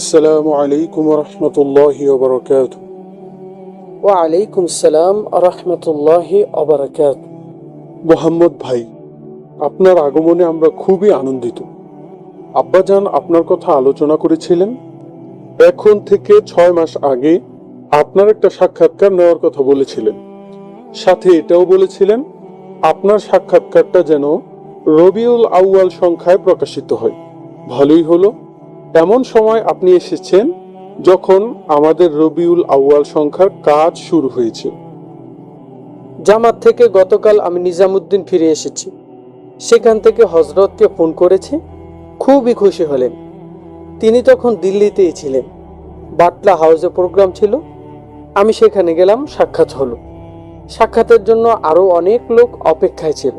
আসসালামু আলাইকুম রহমতুল্লাহ ওবরকাত ওয়া আলাইকুম সালাম রহমতুল্লাহ ওবরকাত মোহাম্মদ ভাই আপনার আগমনে আমরা খুবই আনন্দিত। আব্বাজান আপনার কথা আলোচনা করেছিলেন। এখন থেকে ছয় মাস আগে আপনার একটা সাক্ষাৎকার নেওয়ার কথা বলেছিলেন। সাথে এটাও বলেছিলেন আপনার সাক্ষাৎকারটা যেন রবিউল আউয়াল সংখ্যায় প্রকাশিত হয়। ভালোই হলো। এমন সময় আপনি এসেছেন যখন আমাদের রবিউল আউয়াল সংখ্যার কাজ শুরু হয়েছে। জামাত থেকে গতকাল আমি নিজামুদ্দিন ফিরে এসেছি। সেখান থেকে হজরতকে ফোন করেছি। খুবই খুশি হলেন। তিনি তখন দিল্লিতেই ছিলেন। বাটলা হাউসে প্রোগ্রাম ছিল। আমি সেখানে গেলাম, সাক্ষাৎ হলো। সাক্ষাতের জন্য আরও অনেক লোক অপেক্ষায় ছিল।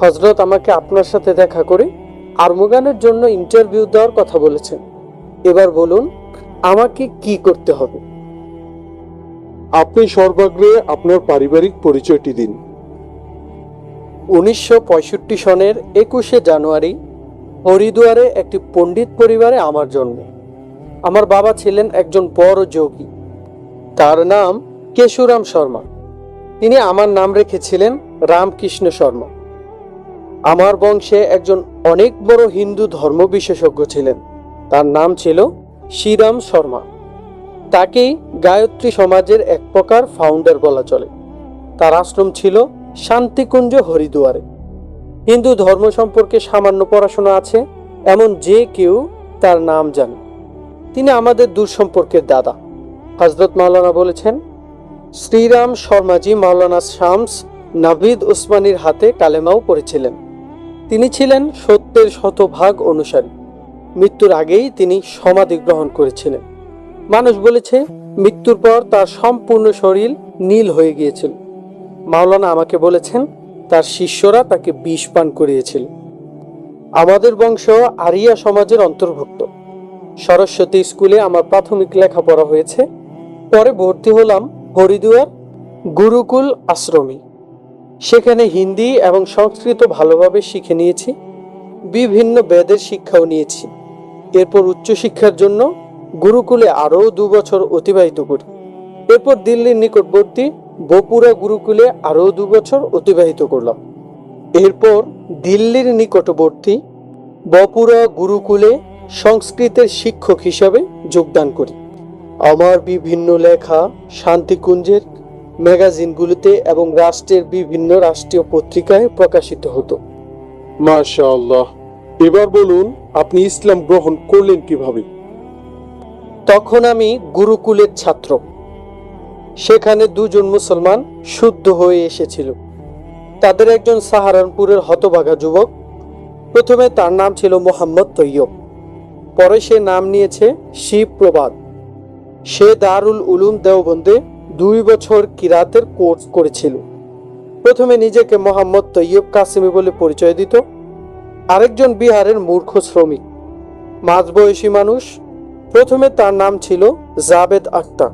হজরত আমাকে আপনার সাথে দেখা করে আর্মগানের জন্য ইন্টারভিউ দেওয়ার কথা বলেছেন। এবার বলুন আমাকে কি করতে হবে? আপনি সর্বাগ্রে আপনার পারিবারিক পরিচয়টি দিন। উনিশশো পঁয়ষট্টি সনের একুশে জানুয়ারি হরিদুয়ারে একটি পণ্ডিত পরিবারে আমার জন্ম। আমার বাবা ছিলেন একজন বড় যোগী তার নাম কেশুরাম শর্মা। তিনি আমার নাম রেখেছিলেন রামকৃষ্ণ শর্মা। আমার বংশে একজন অনেক বড় হিন্দু ধর্ম বিশেষজ্ঞ ছিলেন। তার নাম ছিল শ্রীরাম শর্মা। তাকেই গায়ত্রী সমাজের এক প্রকার ফাউন্ডার বলা চলে। তার আশ্রম ছিল শান্তিকুঞ্জ হরিদুয়ারে। হিন্দু ধর্ম সম্পর্কে সামান্য পড়াশোনা আছে, এমন যে কেউ তার নাম জানে। তিনি আমাদের দূর সম্পর্কের দাদা। হজরত মাওলানা বলেছেন, শ্রীরাম শর্মাজি মাওলানা শামস নাভিদ উসমানির হাতে কালেমাও পড়েছিলেন। তিনি ছিলেন সত্যের শতভাগ অনুসারী। মৃত্যুর আগেই তিনি সমাধি গ্রহণ করেছিলেন। মানুষ বলেছে, মৃত্যুর পর তার সম্পূর্ণ শরীর নীল হয়ে গিয়েছিল। মাওলানা আমাকে বলেছেন, তার শিষ্যরা তাকে বিষ পান করিয়েছিল। আমাদের বংশ আরিয়া সমাজের অন্তর্ভুক্ত। সরস্বতী স্কুলে আমার প্রাথমিক লেখাপড়া হয়েছে। পরে ভর্তি হলাম হরিদুয়ার গুরুকুল আশ্রমে। সেখানে হিন্দি এবং সংস্কৃত ভালোভাবে শিখে নিয়েছি, বিভিন্ন বেদের শিক্ষাও নিয়েছি। এরপর উচ্চশিক্ষার জন্য গুরুকুলে আরও দু বছর অতিবাহিত করি। এরপর দিল্লির নিকটবর্তী বপুরা গুরুকুলে আরও দু বছর অতিবাহিত করলাম। এরপর দিল্লির নিকটবর্তী বপুরা গুরুকুলে সংস্কৃতের শিক্ষক হিসাবে যোগদান করি। আমার বিভিন্ন লেখা শান্তিকুঞ্জের ম্যাগাজিনগুলিতে এবং রাষ্ট্রের বিভিন্ন রাষ্ট্রীয় পত্রিকায় প্রকাশিত হতো। মাশাআল্লাহ। এবার বলুন আপনি ইসলাম গ্রহণ করলেন কীভাবে? তখন আমি গুরুকুলের ছাত্র। সেখানে দুজন মুসলমান শুদ্ধ হয়ে এসেছিল। তাদের একজন সাহারানপুরের হতভাগা যুবক। প্রথমে তার নাম ছিল মোহাম্মদ তৈয়ব। পরে সে নাম নিয়েছে শিব প্রবাদ সে দারুল উলুম দেওবন্দে দুই বছর কিরাতের কোর্স করেছিল। প্রথমে নিজেকে মোহাম্মদ তৈয়ব কাসিমি বলে পরিচয় দিত। আরেকজন বিহারের মূর্খ শ্রমিক, মাঝবয়সী মানুষ। প্রথমে তার নাম ছিল জাবেদ আক্তার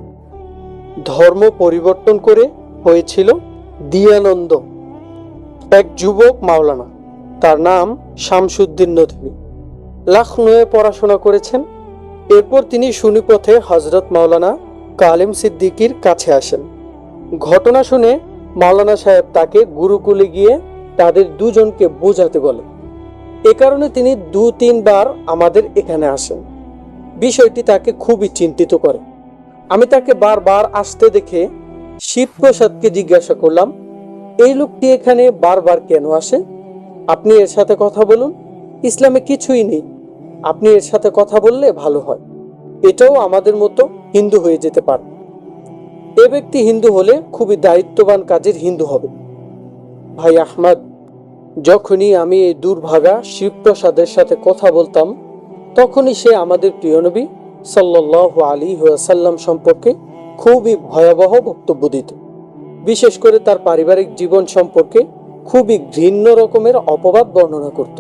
ধর্ম পরিবর্তন করে হয়েছিল দিয়ানন্দ, এক যুবক মাওলানা। তার নাম শামসুদ্দিন নদী। লখনৌয়ে পড়াশোনা করেছেন। এরপর তিনি সুনিপথে হজরত মাওলানা কালিম সিদ্দিকির কাছে আসেন। ঘটনা শুনে মাওলানা সাহেব তাকে গুরুকুলে গিয়ে তাদের দুজনকে বোঝাতে বলে এ কারণে তিনি দু, তিনবার আমাদের এখানে আসেন। বিষয়টি তাকে খুবই চিন্তিত করে। আমি তাকে বারবার আসতে দেখে শিবপ্রসাদকে জিজ্ঞাসা করলাম, এই লোকটি এখানে বারবার কেন আসে? আপনি এর সাথে কথা বলুন। ইসলামে কিছুই নেই। আপনি এর সাথে কথা বললে ভালো হয়। এটাও আমাদের মতো হিন্দু হয়ে যেতে পারে। এ ব্যক্তি হিন্দু হলে খুবই দায়িত্ববান কাজের হিন্দু হবে। ভাই আহমদ, যখনই আমি এই দুর্ভাগা শিবপ্রসাদের সাথে কথা বলতাম, তখনই সে আমাদের প্রিয় নবী সাল্লাহ আলী সাল্লাম সম্পর্কে খুবই ভয়াবহ বক্তব্য দিত। বিশেষ করে তার পারিবারিক জীবন সম্পর্কে খুবই ঘৃণ্য রকমের অপবাদ বর্ণনা করত।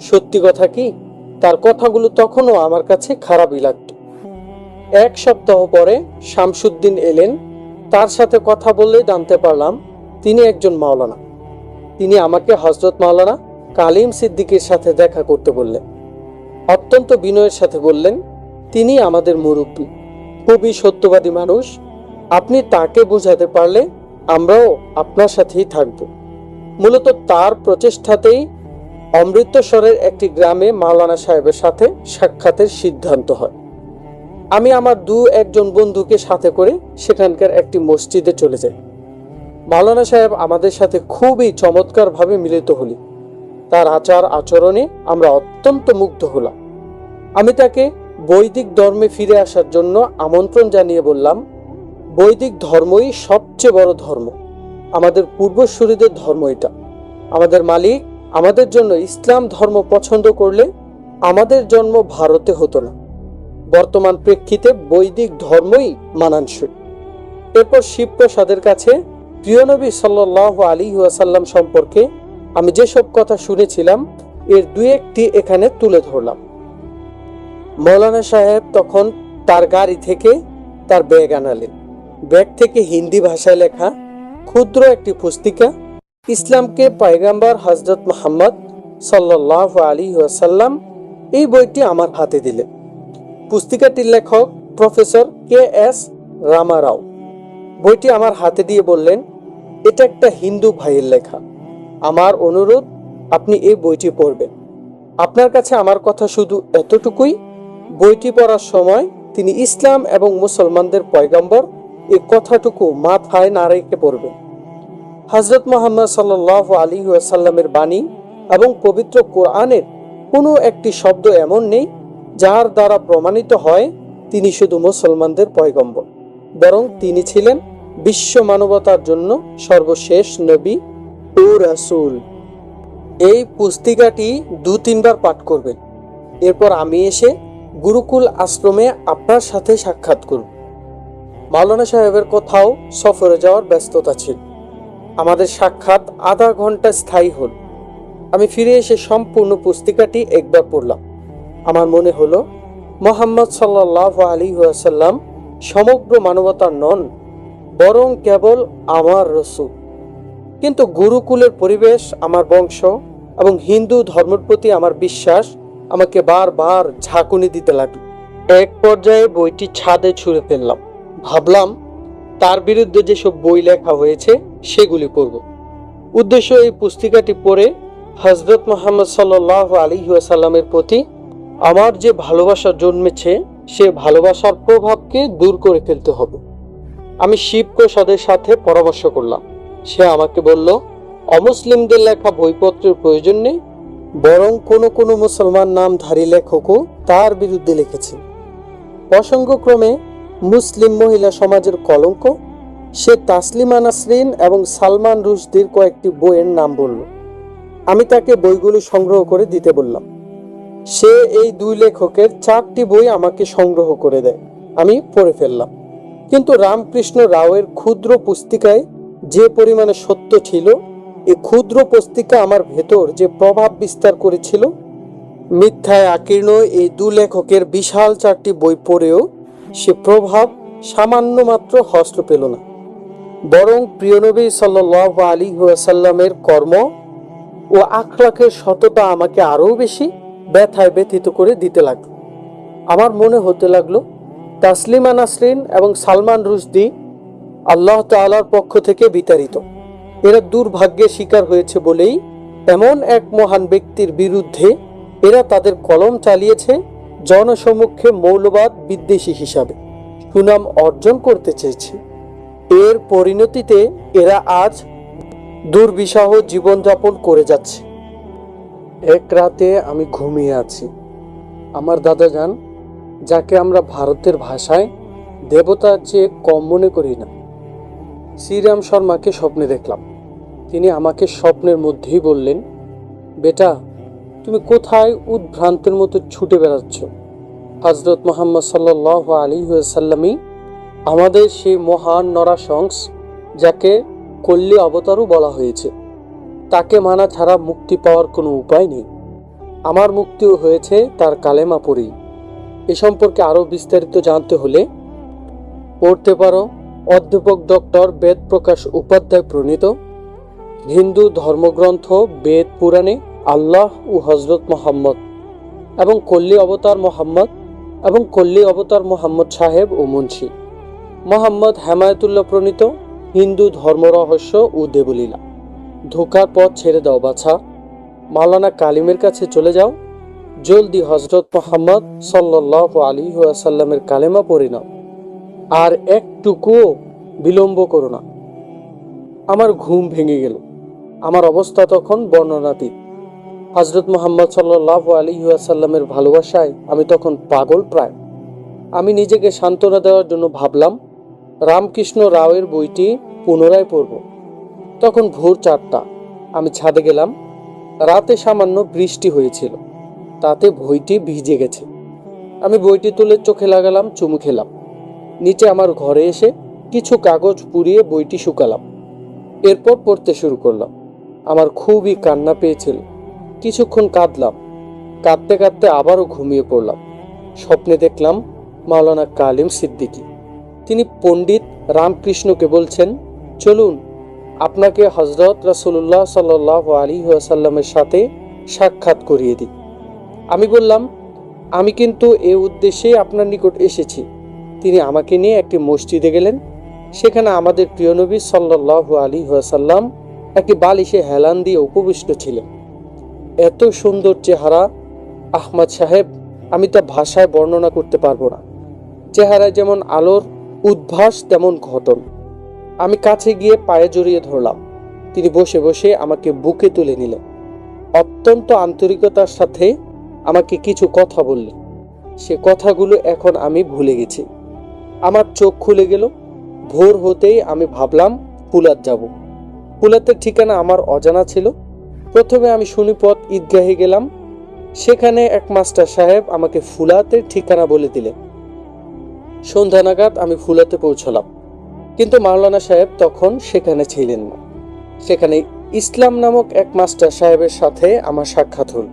সত্যি কথা কি? তার কথাগুলো তখনও আমার কাছে খারাপই লাগতো। এক সপ্তাহ পরে শামসুদ্দিন এলেন। তার সাথে কথা বললে জানতে পারলাম, তিনি একজন মাওলানা। তিনি আমাকে হজরত মাওলানা কালিম সিদ্দিকের সাথে দেখা করতে বললেন। অত্যন্ত বিনয়ের সাথে বললেন, তিনি আমাদের মুরব্বী, খুবই সত্যবাদী মানুষ। আপনি তাকে বোঝাতে পারলে আমরাও আপনার সাথেই থাকব। মূলত তার প্রচেষ্টাতেই অমৃতসরের একটি গ্রামে মাওলানা সাহেবের সাথে সাক্ষাতের সিদ্ধান্ত হয়। আমি আমার দু একজন বন্ধুকে সাথে করে সেখানকার একটি মসজিদে চলে যাই। মাওলানা সাহেব আমাদের সাথে খুবই চমৎকারভাবে মিলিত হলি। তার আচার আচরণে আমরা অত্যন্ত মুগ্ধ হলাম। আমি তাকে বৈদিক ধর্মে ফিরে আসার জন্য আমন্ত্রণ জানিয়ে বললাম, বৈদিক ধর্মই সবচেয়ে বড় ধর্ম। আমাদের পূর্বসূরীদের ধর্ম এটা। আমাদের মালিক আমাদের জন্য ইসলাম ধর্ম পছন্দ করলে আমাদের জন্ম ভারতে হতো না। বর্তমান প্রেক্ষিতে বৈদিক ধর্মই মানানসই। এরপর শিবপ্রসাদের কাছে প্রিয়নবী সাল্লাহ আলী ওয়াসাল্লাম সম্পর্কে আমি যেসব কথা শুনেছিলাম, এর দু একটি এখানে তুলে ধরলাম। মৌলানা সাহেব তখন তার গাড়ি থেকে তার ব্যাগ আনালেন। ব্যাগ থেকে হিন্দি ভাষায় লেখা ক্ষুদ্র একটি পুস্তিকা, ইসলামকে পায়গাম্বার হজরত মোহাম্মদ সাল্লাহ আলী ওয়াসাল্লাম এই বইটি আমার হাতে দিলেন। পুস্তিকাটির লেখক প্রফেসর কে এস রামারাও। বইটি আমার হাতে দিয়ে বললেন, এটা একটা হিন্দু ভাইয়ের লেখা। আমার অনুরোধ, আপনি এই বইটি পড়বেন। আপনার কাছে আমার কথা শুধু এতটুকুই, বইটি পড়ার সময় তিনি ইসলাম এবং মুসলমানদের পয়গম্বর এই কথাটুকু মাথায় না রেখে পড়বেন। হজরত মোহাম্মদ সাল্লাহ আলী সাল্লামের বাণী এবং পবিত্র কোরআনের কোনো একটি শব্দ এমন নেই যার দ্বারা প্রমাণিত হয় তিনি শুধু মুসলমানদের পয়গম্বর, বরং তিনি ছিলেন বিশ্ব মানবতার জন্য সর্বশেষ নবী ও রাসূল। এই পুস্তিকাটি দু তিনবার পাঠ করবেন। এরপর আমি এসে গুরুকুল আশ্রমে আপনার সাথে সাক্ষাৎ করব। মাওলানা সাহেবের কোথাও সফরে যাওয়ার ব্যস্ততা ছিল। আমাদের সাক্ষাৎ আধা ঘণ্টা স্থায়ী হল। আমি ফিরে এসে সম্পূর্ণ পুস্তিকাটি একবার পড়লাম। আমার মনে হলো, মোহাম্মদ সাল্লাহ আলী ওয়াসাল্লাম সমগ্র মানবতার নন, বরং কেবল আমার রসুল। কিন্তু গুরুকুলের পরিবেশ আমার বংশ এবং হিন্দু ধর্মের প্রতি আমার বিশ্বাস আমাকে বারবার ঝাঁকুনি দিতে লাগল। এক পর্যায়ে বইটি ছাদে ছুঁড়ে ফেললাম। ভাবলাম, তার বিরুদ্ধে যেসব বই লেখা হয়েছে, সেগুলি পড়ব। উদ্দেশ্য এই পুস্তিকাটি পড়ে হজরত মোহাম্মদ সাল্লাহ আলী সাল্লামের প্রতি আমার যে ভালোবাসা জন্মেছে, সে ভালোবাসার প্রভাবকে দূর করে ফেলতে হবে। আমি শিবপ্রসাদের সাথে পরামর্শ করলাম। সে আমাকে বলল, অমুসলিমদের লেখা বইপত্রের প্রয়োজন নেই, বরং কোনো কোনো মুসলমান নামধারী লেখকও তার বিরুদ্ধে লিখেছেন প্রসঙ্গক্রমে, মুসলিম মহিলা সমাজের কলঙ্ক, সে তাসলিমা নাসরিন এবং সালমান রুশদির কয়েকটি বইয়ের নাম বলল। আমি তাকে বইগুলো সংগ্রহ করে দিতে বললাম। সে এই দুই লেখকের চারটি বই আমাকে সংগ্রহ করে দেয়। আমি পড়ে ফেললাম। কিন্তু রামকৃষ্ণ রাওয়ের ক্ষুদ্র পুস্তিকায় যে পরিমাণে সত্য ছিল এই ক্ষুদ্র পুস্তিকা আমার ভেতর যে প্রভাব বিস্তার করেছিল, মিথ্যায় আকীর্ণ এই দু লেখকের বিশাল চারটি বই পড়েও সে প্রভাব সামান্য মাত্র হস্ত পেল না। বরং প্রিয়নবী সাল্লাহ আলী সাল্লামের কর্ম ও আখলাকের সততা আমাকে আরও বেশি ব্যথায় ব্যথিত করে দিতে লাগল। আমার মনে হতে লাগল, তাসলিমা নাসরিন এবং সালমান রুশদি আল্লাহ তাআলার পক্ষ থেকে বিতাড়িত। এরা দুর্ভাগ্যের শিকার হয়েছে বলেই এমন এক মহান ব্যক্তির বিরুদ্ধে এরা তাদের কলম চালিয়েছে জনসমক্ষে মৌলবাদ বিদ্বেষী হিসাবে। সুনাম অর্জন করতে চেয়েছে। এর পরিণতিতে এরা আজ দুর্বিষহ জীবনযাপন করে যাচ্ছে। এক রাতে আমি ঘুমিয়ে আছি। আমার দাদা যান, যাকে আমরা ভারতের ভাষায় দেবতার চেয়ে কম মনে করি না। শ্রীরাম শর্মাকে স্বপ্নে দেখলাম। তিনি আমাকে স্বপ্নের মধ্যেই বললেন, বেটা, তুমি কোথায় উদ্ভ্রান্তের মতো ছুটে বেড়াচ্ছ? হজরত মোহাম্মদ সাল্লাহ আলী সাল্লামই আমাদের সেই মহান নরাশংস, যাকে কল্লি অবতারও বলা হয়েছে। তাকে মানা ছাড়া মুক্তি পাওয়ার কোনো উপায় নেই। আমার মুক্তিও হয়েছে তার কালেমা পড়েই এ সম্পর্কে আরও বিস্তারিত জানতে হলে পড়তে পারো। অধ্যাপক ডক্টর বেদ প্রকাশ উপাধ্যায় প্রণীত, হিন্দু ধর্মগ্রন্থ, বেদ পুরাণে আল্লাহ ও হজরত মোহাম্মদ এবং কল্লি অবতার মোহাম্মদ এবং কল্লি অবতার মোহাম্মদ সাহেব ও মুন্সি। মোহাম্মদ হেমায়তুল্লাহ প্রণীত, হিন্দু ধর্ম রহস্য ও দেবলীলা। ধোকার পথ ছেড়ে দাও, বাছা। মাওলানা কালিমের কাছে চলে যাও। জলদি হজরত মোহাম্মদ সাল্লাহ আলী আসাল্লামের কালেমা পড়ে নাও। আর একটুকুও বিলম্ব করো না। আমার ঘুম ভেঙে গেল। আমার অবস্থা তখন বর্ণনাতীত। হজরত মোহাম্মদ সাল্লাহ আলী আসাল্লামের ভালোবাসায় আমি তখন পাগল প্রায়। আমি নিজেকে সান্ত্বনা দেওয়ার জন্য ভাবলাম, রামকৃষ্ণ রাওয়ের বইটি পুনরায় পড়ব। তখন ভোর চারটা। আমি ছাদে গেলাম। রাতে সামান্য বৃষ্টি হয়েছিল। তাতে বইটি ভিজে গেছে। আমি বইটি তুলে চোখে লাগালাম, চুমু খেলাম। নিচে আমার ঘরে এসে কিছু কাগজ পুড়িয়ে বইটি শুকালাম। এরপর পড়তে শুরু করলাম। আমার খুবই কান্না পেয়েছিল। কিছুক্ষণ কাঁদলাম। কাঁদতে কাঁদতে আবারও ঘুমিয়ে পড়লাম। স্বপ্নে দেখলাম মাওলানা কালিম সিদ্দিকী। তিনি পণ্ডিত রামকৃষ্ণকে বলছেন, চলুন আপনাকে হজরত রাসুল্লাহ সাল্লাহ আলী আসাল্লামের সাথে সাক্ষাৎ করিয়ে দিই। আমি বললাম, আমি কিন্তু এ উদ্দেশ্যে আপনার নিকট এসেছি। তিনি আমাকে নিয়ে একটি মসজিদে গেলেন। সেখানে আমাদের প্রিয় নবী সাল্লাহ আলী আসাল্লাম একটি বালিশে হেলান দিয়ে উপবিষ্ট ছিলেন। এত সুন্দর চেহারা, আহমদ সাহেব, আমি তা ভাষায় বর্ণনা করতে পারব না। চেহারায় যেমন আলোর উদ্ভাস, তেমন ঘটন। আমি কাছে গিয়ে পায়ে জড়িয়ে ধরলাম। তিনি বসে বসে আমাকে বুকে তুলে নিলেন। অত্যন্ত আন্তরিকতার সাথে আমাকে কিছু কথা বললেন। সে কথাগুলো এখন আমি ভুলে গেছি। আমার চোখ খুলে গেল। ভোর হতেই আমি ভাবলাম, পুলাত যাব। পুলাতের ঠিকানা আমার অজানা ছিল। প্রথমে আমি শুনিপথ ঈদগাহে গেলাম। সেখানে এক মাস্টার সাহেব আমাকে ফুলাতের ঠিকানা বলে দিলেন। সন্ধ্যা নাগাদ আমি ফুলাতে পৌঁছলাম। কিন্তু মাওলানা সাহেব তখন সেখানে ছিলেন না। সেখানে ইসলাম নামক এক মাস্টার সাহেবের সাথে আমার সাক্ষাৎ হল।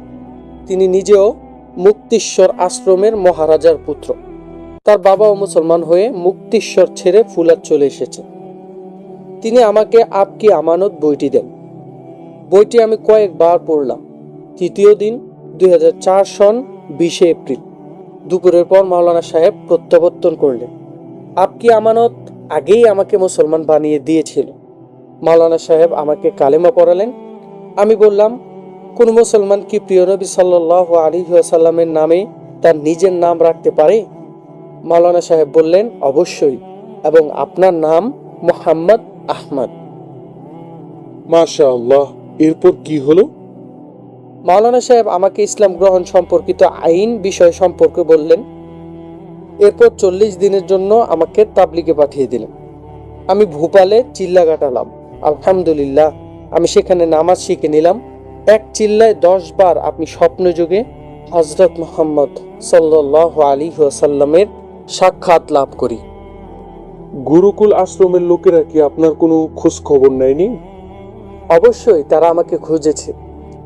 তিনি নিজেও মুক্তিশ্বর আশ্রমের মহারাজার পুত্র। তার বাবাও মুসলমান হয়ে মুক্তিশ্বর ছেড়ে ফুলার চলে এসেছে। তিনি আমাকে আপকি আমানত বইটি দেন। বইটি আমি কয়েকবার পড়লাম। তৃতীয় দিন দুই হাজার চার সন বিশে এপ্রিল। দুপুরের পর মাওলানা সাহেব প্রত্যাবর্তন করলেন। আপকি আমানত আগেই আমাকে মুসলমান বানিয়ে দিয়েছিল। মাওলানা সাহেব আমাকে কালেমা পড়ালেন। আমি বললাম কোন মুসলমান কি প্রিয় নবী সাল্লাহ আলী সাল্লামের নামে তার নিজের নাম রাখতে পারে? মাওলানা সাহেব বললেন অবশ্যই এবং আপনার নাম মোহাম্মদ আহমদ। মাশা আল্লাহ এরপর কি হলো? মাওলানা সাহেব আমাকে ইসলাম গ্রহণ সম্পর্কিত আইন বিষয় সম্পর্কে বললেন এরপর চল্লিশ দিনের জন্য আমাকে তাবলিগে পাঠিয়ে দিলেন। আমি ভোপালে চিল্লা কাটালাম আলহামদুলিল্লাহ আমি সেখানে নামাজ শিখে নিলাম। এক চিল্লায় দশ বার আপনি স্বপ্নযুগে হজরত মোহাম্মদ সাল্লাহ আলী সাল্লামের সাক্ষাৎ লাভ করি। গুরুকুল আশ্রমের লোকেরা কি আপনার কোনো খোঁজ খবর নেয়নি? অবশ্যই তারা আমাকে খুঁজেছে।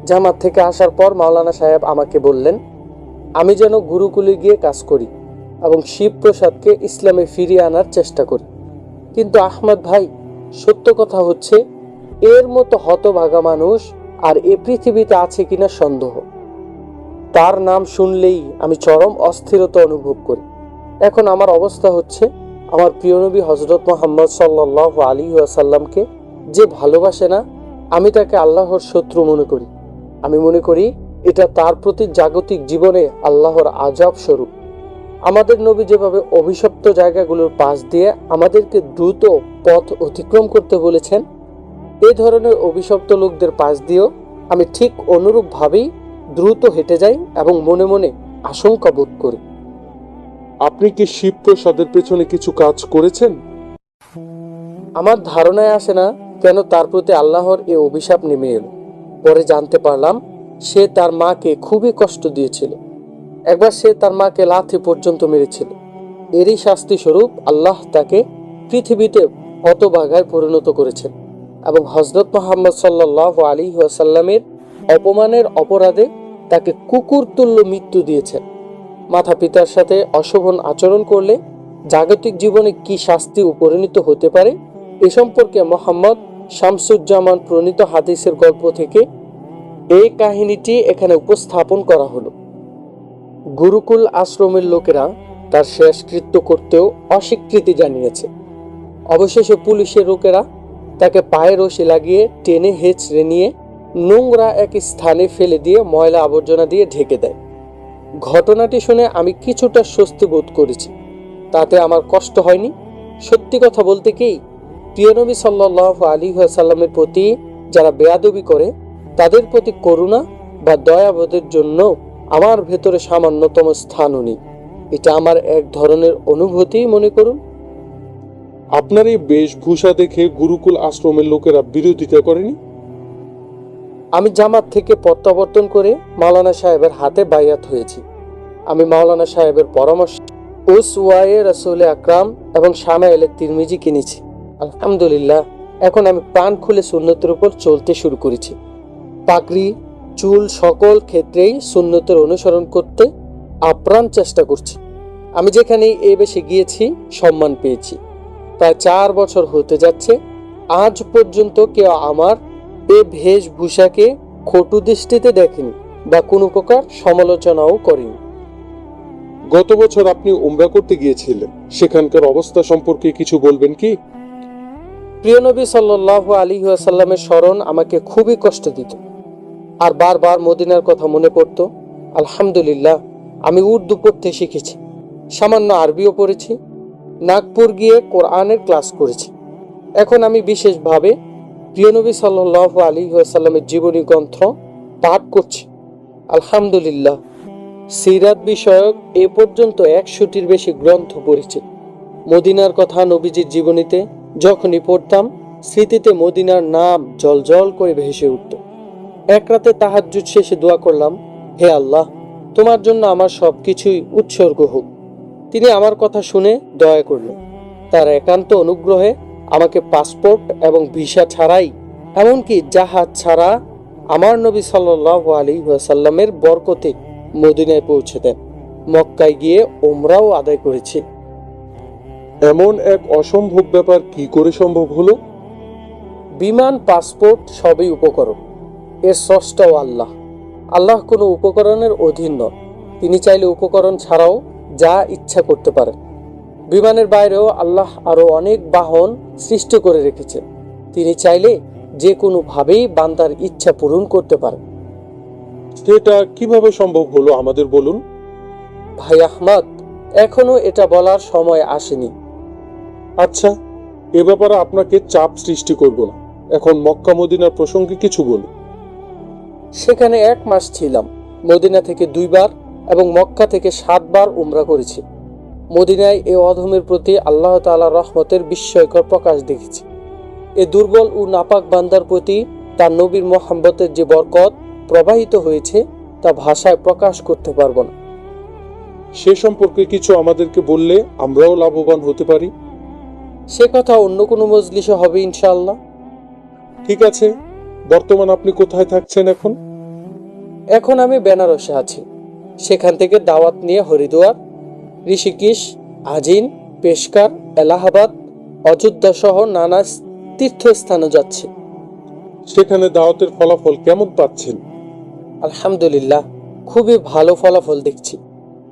জামাত থেকে আসার পর মাওলানা সাহেব আমাকে বললেন আমি যেন গুরুকুলে গিয়ে কাজ করি। এবং শিবপ্রসাদকে ইসলামে ফিরিয়ে আনার চেষ্টা করি। কিন্তু আহমদ ভাই, সত্য কথা হচ্ছে, এর মতো হতভাগা মানুষ আর এ পৃথিবীতে আছে কিনা সন্দেহ। তার নাম শুনলেই আমি চরম অস্থিরতা অনুভব করি। এখন আমার অবস্থা হচ্ছে, আমার প্রিয় নবী হজরত মোহাম্মদ সাল্লাহ আলী আসাল্লামকে যে ভালোবাসে না, আমি তাকে আল্লাহর শত্রু মনে করি। আমি মনে করি, এটা তার প্রতি জাগতিক জীবনে আল্লাহর আজাব স্বরূপ। আমাদের নবী যেভাবে অভিশপ্ত জায়গাগুলোর পাশ দিয়ে আমাদেরকে দ্রুত পথ অতিক্রম করতে বলেছেন এই ধরনের অভিশপ্ত লোকদের পাশ দিয়েও আমি ঠিক অনুরূপভাবেই দ্রুত হেঁটে যাই এবং মনে মনে আশঙ্কা বোধ করি। আপনি কি শিবপ্রসাদের পেছনে কিছু কাজ করেছেন? আমার ধারণায় আসে না কেন তার প্রতি আল্লাহর এ অভিশাপ নেমে এলো। পরে জানতে পারলাম সে তার মাকে খুবই কষ্ট দিয়েছিল। একবার সে তার মাকে লাথি পর্যন্ত মেরেছিল। এরই শাস্তি স্বরূপ আল্লাহ তাকে পৃথিবীতে হতবাঘায় পরিণত করেছেন এবং হজরত মোহাম্মদ সাল্লাহ আলী ওয়াসাল্লামের অপমানের অপরাধে তাকে কুকুর তুল্য মৃত্যু দিয়েছেন। মাতা পিতার সাথে অশোভন আচরণ করলে জাগতিক জীবনে কি শাস্তি পরিণত হতে পারে এ সম্পর্কে মোহাম্মদ শামসুজ্জামান প্রণীত হাদিসের গল্প থেকে এই কাহিনীটি এখানে উপস্থাপন করা হলো। গুরুকুল আশ্রমের লোকেরা তার শেষকৃত্য করতেও অস্বীকৃতি জানিয়েছে। অবশেষে পুলিশের লোকেরা তাকে পায়ে রশি লাগিয়ে টেনে হেঁচড়ে নিয়ে নোংরা এক স্থানে ফেলে দিয়ে ময়লা আবর্জনা দিয়ে ঢেকে দেয়। ঘটনাটি শুনে আমি কিছুটা স্বস্তি বোধ করেছি। তাতে আমার কষ্ট হয়নি। সত্যি কথা বলতে কি প্রিয়নবী সাল্লাহ আলী সাল্লামের প্রতি যারা বেয়াদবি করে, তাদের প্রতি করুণা বা দয়াবোধের জন্য আমার ভেতরে সামান্যতম স্থানও নেই এটা আমার এক ধরনের অনুভূতি মনে করুন। আপনার এই বেশভূষা দেখে গুরুকুল আশ্রমের লোকেরা বিরোধিতা করেনি? আমি জামাত থেকে প্রত্যাবর্তন করে মাওলানা সাহেবের হাতে বাইয়াত হয়েছি। আমি মাওলানা সাহেবের পরামর্শ উস ওয়ায়ে রসুল আকরাম এবং শামাইলে তিরমিজি কিনেছি। আলহামদুলিল্লাহ এখন আমি প্রাণ খুলে সুন্নতের উপর চলতে শুরু করেছি। পাগড়ি চুল সকল ক্ষেত্রেই সুন্নতের অনুসরণ করতে আপ্রাণ চেষ্টা করছি। আমি যেখানেই এ বেশি গিয়েছি সম্মান পেয়েছি। প্রায় চার বছর হতে যাচ্ছে আজ পর্যন্ত কেউ আমার এ বেশভূষাকে খটু দৃষ্টিতে দেখেনি বা কোনো প্রকার সমালোচনাও করেনি। গত বছর আপনি উমরা করতে গিয়েছিলেন। সেখানকার অবস্থা সম্পর্কে কিছু বলবেন কি? প্রিয় নবী সাল্লাহ আলী আসাল্লামের স্মরণ আমাকে খুবই কষ্ট দিত। আর বারবার মদিনার কথা মনে পড়তো, আলহামদুলিল্লাহ, আমি উর্দু পড়তে শিখেছি, সামান্য আরবিও পড়েছি, নাগপুর গিয়ে কোরআনের ক্লাস করেছি। এখন আমি বিশেষভাবে প্রিয়নবী সাল্লাহ আলী আসাল্লামের জীবনী গ্রন্থ পাঠ করছি। আলহামদুলিল্লাহ, সিরাত বিষয়ক এ পর্যন্ত একশোটির বেশি গ্রন্থ পড়েছি। মদিনার কথা নবীজির জীবনীতে যখনই পড়তাম, স্মৃতিতে মদিনার নাম জলজল করে ভেসে উঠত। এক রাতে তাহাজ্জুদ শেষে দোয়া করলাম হে আল্লাহ তোমার জন্য আমার সব কিছুই উৎসর্গ হোক। তিনি আমার কথা শুনে দয়া করলেন। তার একান্ত অনুগ্রহে আমাকে পাসপোর্ট এবং ভিসা ছাড়াই এমনকি জাহাজ ছাড়া আমার নবী সাল্লাহ আলী সাল্লামের বরকতে মদিনায় পৌঁছে দেন। মক্কায় গিয়ে ওমরাও আদায় করেছি। এমন এক অসম্ভব ব্যাপার কি করে সম্ভব হলো? বিমান পাসপোর্ট সবই উপকরণ। এর স্রষ্টাও আল্লাহ। আল্লাহ কোনো উপকরণের অধীন নন। তিনি চাইলে উপকরণ ছাড়াও যা ইচ্ছা করতে পারেন। বিমানের বাইরেও আল্লাহ আরও অনেক বাহন সৃষ্টি করে রেখেছেন। তিনি চাইলে যে কোনোভাবেই বান্দার ইচ্ছা পূরণ করতে পারেন। সেটা কীভাবে সম্ভব হলো আমাদের বলুন? ভাই আহমদ এখনও এটা বলার সময় আসেনি। আচ্ছা এ ব্যাপারে আপনাকে চাপ সৃষ্টি করব না। এখন মক্কা মদিনার প্রসঙ্গে কিছু বলুন। সেখানে এক মাস ছিলাম। মদিনা থেকে দুইবার এবং মক্কা থেকে সাতবার উমরা করেছি। মদিনায় এ অধমের প্রতি আল্লাহ তাআলা রহমতের বিস্ময়কর প্রকাশ দেখেছি। এ দুর্বল ও নাপাক বান্দার প্রতি তার নবীর মোহাম্মতের যে বরকত প্রবাহিত হয়েছে তা ভাষায় প্রকাশ করতে পারব না। সে সম্পর্কে কিছু আমাদেরকে বললে আমরাও লাভবান হতে পারি। সে কথা অন্য কোনো মজলিসে হবে ইনশাল্লাহ ঠিক আছে। বর্তমান আপনি কোথায় থাকছেন এখন? এখন আমি বেনারসে আছি। সেখান থেকে দাওয়াত নিয়ে হরিদ্বার ঋষিকেশ আজিন পেশকার এলাহাবাদ অযোধ্যা সহ নানা তীর্থস্থানে যাচ্ছি। সেখানে দাওয়াতের ফলাফল কেমন পাচ্ছেন? আলহামদুলিল্লাহ খুবই ভালো ফলাফল দেখছি।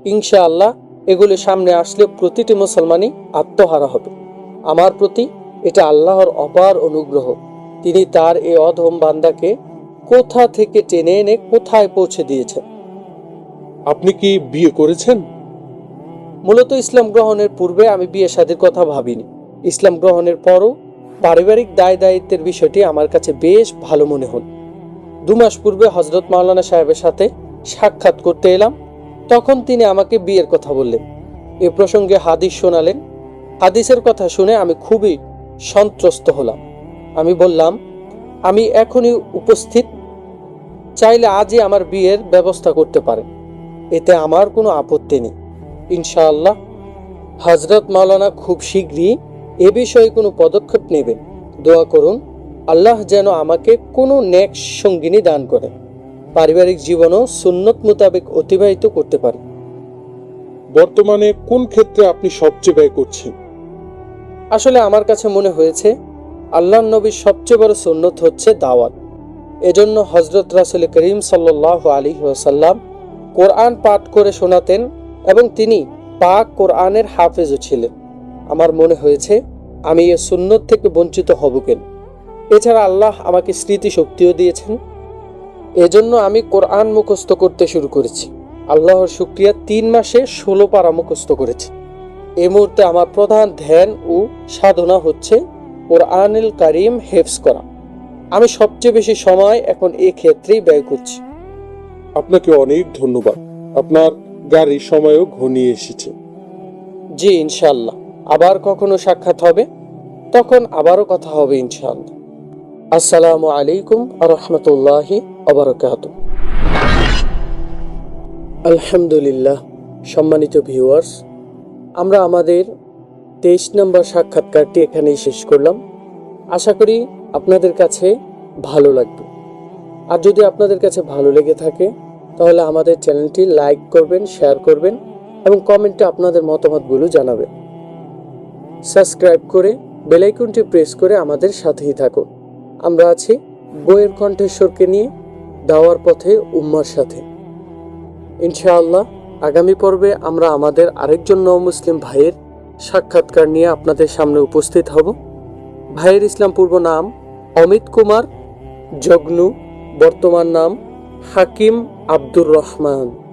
ইনশাআল্লাহ এগুলি সামনে আসলে প্রতিটি মুসলমানই আত্মহারা হবে। আমার প্রতি এটা আল্লাহর অপার অনুগ্রহ। তিনি তার এই অধম বান্দাকে কোথা থেকে টেনে এনে কোথায় পৌঁছে দিয়েছেন? আপনি কি বিয়ে করেছেন? মূলত ইসলাম গ্রহণের পূর্বে আমি বিয়ে শাদীর কথা ভাবিনি। ইসলাম গ্রহণের পরও পারিবারিক দায় দায়িত্বের বিষয়টি আমার কাছে বেশ ভালো মনে হল। দু মাস পূর্বে হজরত মাওলানা সাহেবের সাথে সাক্ষাৎ করতে এলাম। তখন তিনি আমাকে বিয়ের কথা বললেন। এ প্রসঙ্গে হাদিস শোনালেন। হাদিসের কথা শুনে আমি খুবই সন্ত্রস্ত হলাম। বললাম আমি এখনই উপস্থিত। চাইলে আজই আমার বিয়ের ব্যবস্থা করতে পারে এতে আমার কোনো আপত্তি নেই। ইনশাআল্লাহ হজরত মাওলানা খুব শীঘ্রই এ বিষয়ে কোনো পদক্ষেপ নেবেন। দোয়া করুন আল্লাহ যেন আমাকে কোনো নেক সঙ্গিনী দান করে পারিবারিক জীবনও সুন্নত মোতাবেক অতিবাহিত করতে পারি। বর্তমানে কোন ক্ষেত্রে আপনি সবচেয়ে ব্যয় করছেন? আসলে আমার কাছে মনে হয়েছে আল্লাহ নবীর সবচেয়ে বড় সুন্নত হচ্ছে দাওয়াত। এজন্য হজরত রাসুল করিম সাল্লাহ আলী ওসাল্লাম কোরআন পাঠ করে শোনাতেন এবং তিনি পাক কোরআনের হাফেজও ছিলেন। আমার মনে হয়েছে, আমি এ সুন্নত থেকে বঞ্চিত হব কেন? এছাড়া আল্লাহ আমাকে স্মৃতিশক্তিও দিয়েছেন। এজন্য আমি কোরআন মুখস্থ করতে শুরু করেছি। আল্লাহর শুক্রিয়া তিন মাসে ষোলো পারা মুখস্থ করেছি। এই মুহূর্তে আমার প্রধান ধ্যান ও সাধনা হচ্ছে কোরআনুল কারিম হেফস করা। আমি সবচেয়ে বেশি সময় এখন এই ক্ষেত্রেই ব্যয় করছি। আপনাকে অনেক ধন্যবাদ। আপনার গাড়ির সময়ও ঘনিয়ে এসেছে। জি ইনশাল্লাহ আবার কখনো সাক্ষাৎ হবে? তখন আবারও কথা হবে ইনশাআল্লাহ। আসসালামু আলাইকুম রহমতুল্লাহি অবরকাত আলহামদুলিল্লাহ সম্মানিত ভিউয়ার্স আমরা আমাদের তেইশ নম্বর সাক্ষাৎকারটি এখানেই শেষ করলাম। আশা করি আপনাদের কাছে ভালো লাগবে। আর যদি আপনাদের কাছে ভালো লেগে থাকে, তাহলে আমাদের চ্যানেলটি লাইক করবেন, শেয়ার করবেন এবং কমেন্টে আপনাদের মতামতগুলো জানাবেন। সাবস্ক্রাইব করে বেলাইকনটি প্রেস করে আমাদের সাথেই থাকুন। আমরা আছি বইয়ের কণ্ঠেশ্বরকে নিয়ে, দাওয়ার পথে উম্মার সাথে। ইনশাআল্লাহ, আগামী পর্বে আমরা আমাদের আরেকজন মুসলিম ভাইয়ের সাক্ষাৎকার নিয়ে আপনাদের সামনে উপস্থিত হব। ভাইয়ের ইসলাম পূর্ব নাম অমিত কুমার জগ্নু বর্তমান নাম হাকিম আব্দুর রহমান।